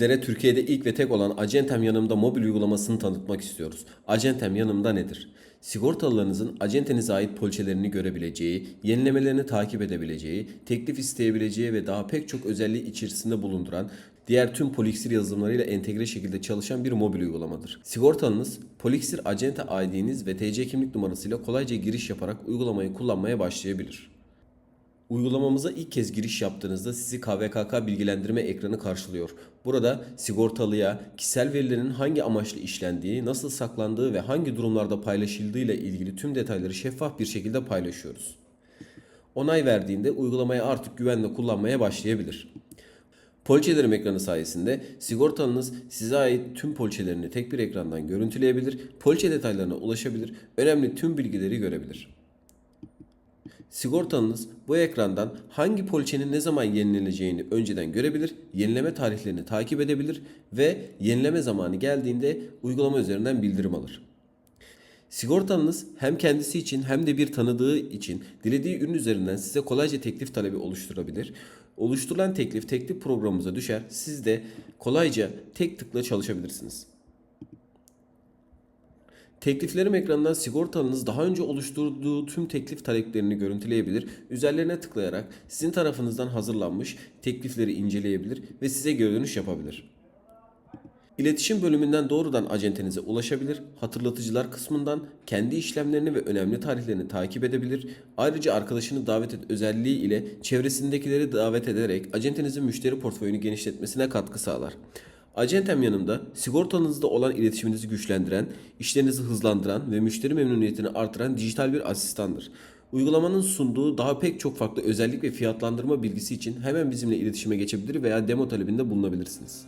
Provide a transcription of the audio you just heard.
Sizlere Türkiye'de ilk ve tek olan Acentem Yanımda mobil uygulamasını tanıtmak istiyoruz. Acentem Yanımda nedir? Sigortalılarınızın acentenize ait poliçelerini görebileceği, yenilemelerini takip edebileceği, teklif isteyebileceği ve daha pek çok özelliği içerisinde bulunduran diğer tüm Polixir yazılımlarıyla entegre şekilde çalışan bir mobil uygulamadır. Sigortanız, Polixir Acente ID'niz ve TC kimlik numarasıyla kolayca giriş yaparak uygulamayı kullanmaya başlayabilir. Uygulamamıza ilk kez giriş yaptığınızda sizi KVKK bilgilendirme ekranı karşılıyor. Burada sigortalıya kişisel verilerin hangi amaçla işlendiği, nasıl saklandığı ve hangi durumlarda paylaşıldığı ile ilgili tüm detayları şeffaf bir şekilde paylaşıyoruz. Onay verdiğinde uygulamayı artık güvenle kullanmaya başlayabilir. Poliçelerim ekranı sayesinde sigortalınız size ait tüm poliçelerini tek bir ekrandan görüntüleyebilir, poliçe detaylarına ulaşabilir, önemli tüm bilgileri görebilir. Sigortanız bu ekrandan hangi poliçenin ne zaman yenileneceğini önceden görebilir, yenileme tarihlerini takip edebilir ve yenileme zamanı geldiğinde uygulama üzerinden bildirim alır. Sigortanız hem kendisi için hem de bir tanıdığı için dilediği ürün üzerinden size kolayca teklif talebi oluşturabilir. Oluşturulan teklif teklif programımıza düşer. Siz de kolayca tek tıkla çalışabilirsiniz. Tekliflerim ekranından sigortalınız daha önce oluşturduğu tüm teklif taleplerini görüntüleyebilir. Üzerlerine tıklayarak sizin tarafınızdan hazırlanmış teklifleri inceleyebilir ve size geri dönüş yapabilir. İletişim bölümünden doğrudan acentenize ulaşabilir, hatırlatıcılar kısmından kendi işlemlerini ve önemli tarihlerini takip edebilir. Ayrıca arkadaşını davet et özelliği ile çevresindekileri davet ederek acentenizin müşteri portföyünü genişletmesine katkı sağlar. Acentem yanımda sigortanızda olan iletişiminizi güçlendiren, işlerinizi hızlandıran ve müşteri memnuniyetini artıran dijital bir asistandır. Uygulamanın sunduğu daha pek çok farklı özellik ve fiyatlandırma bilgisi için hemen bizimle iletişime geçebilir veya demo talebinde bulunabilirsiniz.